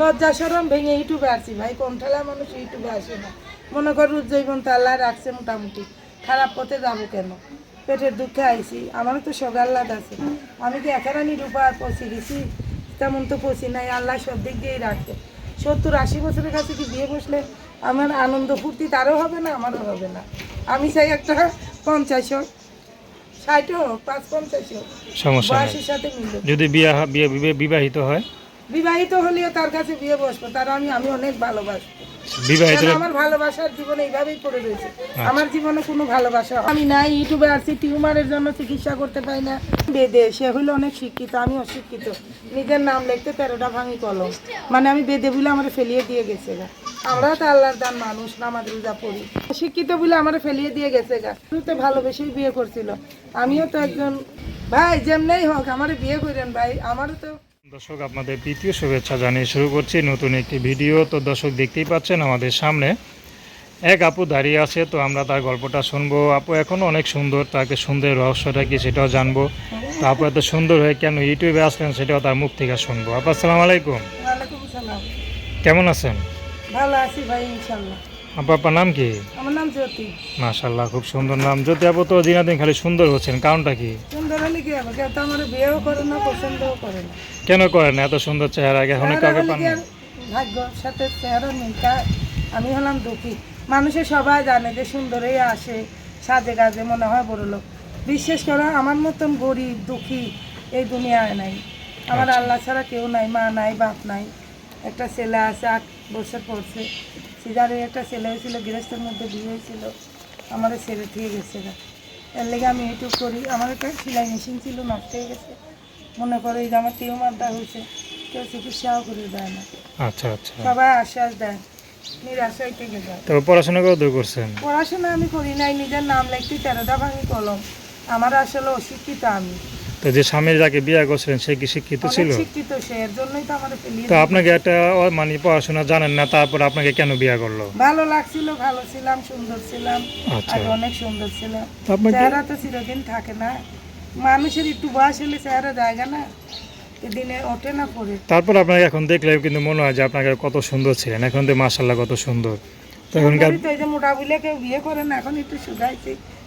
লজ্জা সরম ভেঙে ইউটিউবে আসছি ভাই কোন ঠেলা মানুষ ইউটিউবে আসে না। মনে কর উজ্জীবন তো আল্লাহ রাখছে মোটামুটি। খারাপ পথে যাব কেন? পেটের দুঃখে আইছি। আমারও তো সগাল্লাদ আছে। আমি কি একেরানি রূপার পচি গেছি তেমন তো পচি নাই। আল্লাহ সব দিক দিয়েই রাখছে সত্তর আশি বছরের কাছে কি বিয়ে বসলে? আমার আনন্দ ফুর্তি তারও হবে না আমারও হবে না। আমি চাই একটা পঞ্চাশ হোক ষাট হোক পাঁচ পঞ্চাশ হোক। সমস্যা বয়সের সাথে মিলে যদি বিয়ে- বিবাহিত হয় বিবাহিত হলেও তার কাছে বিয়ে বসবো তার আমি আমি অনেক ভালোবাসবো। বিবাহিত আমার ভালোবাসার জীবনে এইভাবেই পড়ে রয়েছে? আমার জীবনে কোনো ভালোবাসা আমি নাই ইউটিউবে আসছি টিউমারের জন্য চিকিৎসা করতে পাই না। বেদে সে হইল অনেক শিক্ষিত আমি অশিক্ষিত। নিজের নাম লিখতে তেরোটা ভাঙি কলম। মানে আমি বেদে বলে আমার ফেলিয়ে দিয়ে গেছে গা। আমরা তো আল্লাহর দান মানুষ নামাজ রোজা পড়ি। শিক্ষিত বলে আমার ফেলিয়ে দিয়ে গেছে গা। শুরুতে ভালোবেসেই বিয়ে করছিল। আমিও তো একজন ভাই যেমনেই হোক আমার বিয়ে করেন ভাই আমারও তো দর্শক আপনাদের দ্বিতীয় শুভেচ্ছা জানিয়ে শুরু করছি নতুন একটি ভিডিও। তো দর্শক দেখতেই পাচ্ছেন আমাদের সামনে এক আপু দাঁড়িয়ে আছে। তো আমরা তার গল্পটা শুনব। আপু এখনও অনেক সুন্দর তাকে সুন্দর রহস্যটা কি সেটাও জানব। তো আপু এত সুন্দর হয়ে কেন ইউটিউবে আসলেন সেটাও তার মুখ থেকে শুনব। আপু আসসালামু আলাইকুম। কেমন আছেন? ভালো আছি ভাই ইনশাল্লাহ আপু আপনার নাম কি? আমার নাম জ্যোতি। মাশাল্লাহ খুব সুন্দর নাম। যদি আপু তো দিনাদিন খালি সুন্দর হচ্ছেন কারণটা কি? সুন্দর হলে কি হবে? কেউ তো আমার বিয়েও করে না পছন্দও করে না। কেন করেন এত সুন্দর চেহারা আগে অনেক কাউকে পান না? আর সাথে চেহারা মিলটা আমি হলাম দুঃখী। মানুষের সবাই জানে যে সুন্দরই আসে সাজে গাজে মনে হয় বড় লোক। বিশেষ করে আমার মতন গরিব দুঃখী এই দুনিয়ায় নাই। আমার আচ্ছা। আল্লাহ ছাড়া কেউ নাই মা নাই বাপ নাই। একটা ছেলে আছে বছর পড়ছে সিজারে একটা ছেলে হয়েছিল গৃহস্থের মধ্যে বিয়ে হয়েছিল। আমার ছেলে থেকে গেছে গা। এর লেগে আমি ইউটিউব করি। আমার একটা সেলাই মেশিন ছিল নষ্ট হয়ে গেছে। মনে করো এই যে আমার টিউমারটা হয়েছে কেউ চিকিৎসাও করে দেয় না। আচ্ছা আচ্ছা। সবাই আশ্বাস দেয় পড়াশোনা কত করছেন? পড়াশোনা আমি করি নাই নিজের নাম লিখতে তেরোটা ভাঙি কলম। আমার আসলে অশিক্ষিত আমি। তো যে স্বামীর যাকে বিয়ে করছিলেন সে কি শিক্ষিত ছিল? শিক্ষিত সে এর জন্যই তো আপনাকে একটা মানে পড়াশোনা জানেন না তারপর আপনাকে কেন বিয়ে করল? ভালো লাগছিল ভালো ছিলাম সুন্দর ছিলাম আচ্ছা। আর অনেক সুন্দর ছিলাম চেহারা তো চিরদিন থাকে না। মানুষের একটু বয়স হলে চেহারা জায়গা না দিনে ওঠে না পড়ে। তারপর আপনাকে এখন দেখলে কিন্তু মনে হয় যে আপনাকে কত সুন্দর ছিলেন এখন তো মার্শাল্লাহ কত সুন্দর। তো এখনকার তো এই যে মোটা বুলে কেউ বিয়ে করে না এখন একটু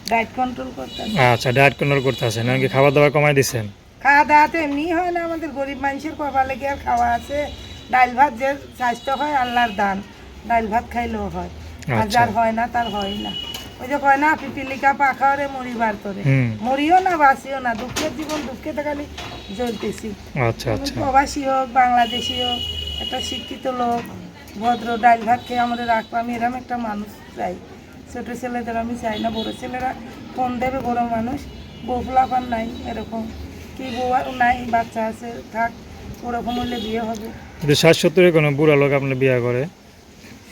ডায়েট কন্ট্রোল করতে আচ্ছা ডায়েট কন্ট্রোল করতে আছেন এমনকি খাবার দাবার কমাই দিচ্ছেন খাওয়া দাওয়া তো এমনি হয় না আমাদের গরিব মানুষের কপালে কি আর খাওয়া আছে? ডাল ভাত যে স্বাস্থ্য হয় আল্লাহর দান। ডাল ভাত খাইলেও হয়। আর আচ্ছা। যার হয় না তার হয় না। ওই যে কয় না পিপিলিকা পাখা মরিবার মরিও না বাসিও না দুঃখের জীবন দুঃখে তো খালি জ্বলতেছি। আচ্ছা আচ্ছা। প্রবাসী হোক বাংলাদেশি হোক একটা শিক্ষিত লোক ভদ্র ডাল ভাত খেয়ে আমাদের রাখব আমি এরকম একটা মানুষ চাই। ছোট ছেলেদের আমি চাই না বড় ছেলেরা ফোন দেবে বড় মানুষ। বউ ফলাফান নাই এরকম। কি বউ নাই বাচ্চা আছে থাক ওরকম হলে বিয়ে হবে। যদি ষাট সত্তরের কোনো বুড়া লোক আপনার বিয়ে করে?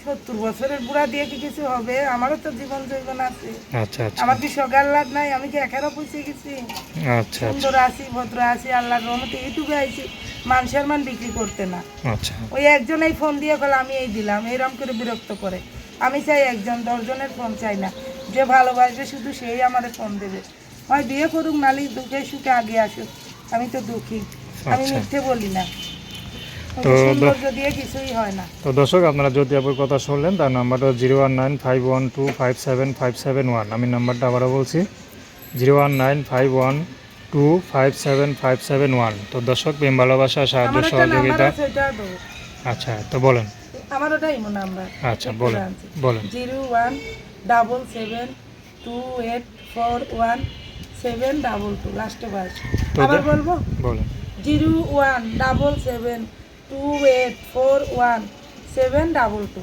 সত্তর বছরের বুড়া দিয়ে কি কিছু হবে? আমারও তো জীবন জৈবন আছে। আচ্ছা আচ্ছা। আমার কি সগাল লাভ নাই? আমি কি একেরও পুষে গেছি? আচ্ছা আচ্ছা। সুন্দর আছি ভদ্র আছি আল্লাহর রহমতে ইউটিউবে আইছি। মানুষের মান বিক্রি করতে না। আচ্ছা। ওই একজনেই ফোন দিয়ে বলে আমি এই দিলাম এইরকম করে বিরক্ত করে। আমি চাই একজন দশজনের ফোন চাই না। যে ভালোবাসবে শুধু সেই আমার ফোন দেবে। হয় বিয়ে করুক নালি দুঃখে সুখে আগে আসুক। আমি তো দুঃখী। আমি আচ্ছা। মিথ্যে বলি না। তো হয় তো দর্শক আপনারা জ্যোতি আপুর কথা শুনলেন তার নাম্বারটা zero one nine five one two five seven five seven one. আমি নাম্বারটা আবারও বলছি zero one nine five one two five seven five seven one. তো দর্শক প্রেম ভালোবাসা সাহায্য সহযোগিতা আচ্ছা তো বলেন। আমার ওটাই নাম্বার আচ্ছা বলেন বলেন। Zero one double seven two eight four one seven double two লাস্টে বাস। আবার বলব? বলেন। Zero one double seven two eight four one seven double two.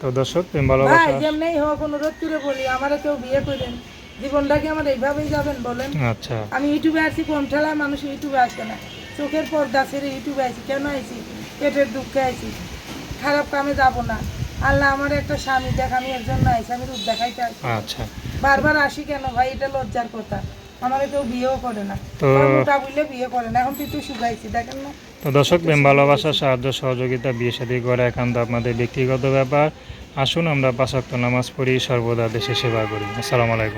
তো দর্শক প্রেম ভাই ভালোবাসা যেমনি হোক অনুরোধ করে বলি আমারে কেউ বিয়ে করেন জীবনটা কি আমার এইভাবেই যাবেন বলেন? আচ্ছা। আমি ইউটিউবে আসছি কোন ঠেলায় মানুষ ইউটিউবে আসে না। চোখের পর্দা ছেড়ে ইউটিউবে আসি কেন আইছি? পেটের দুঃখে আইছি। খারাপ কামে যাব না। আল্লাহ আমার একটা স্বামী দেখ আমি একজন না আইছি আমি রূপ দেখাইতে আসি। আচ্ছা। বারবার আসি কেন ভাই? এটা লজ্জার কথা। আমার কেউ বিয়েও করে না। মোটা বুঝলে বিয়ে করে না এখন তুই শুকাইছি দেখেন না। তো দর্শক প্রেম ভালোবাসা সাহায্য সহযোগিতা বিয়ে সাথে করা একান্ত আপনাদের ব্যক্তিগত ব্যাপার। আসুন আমরা পাঁচাত্ত নামাজ পড়ি সর্বদা দেশে সেবা করি। আসসালামু আলাইকুম।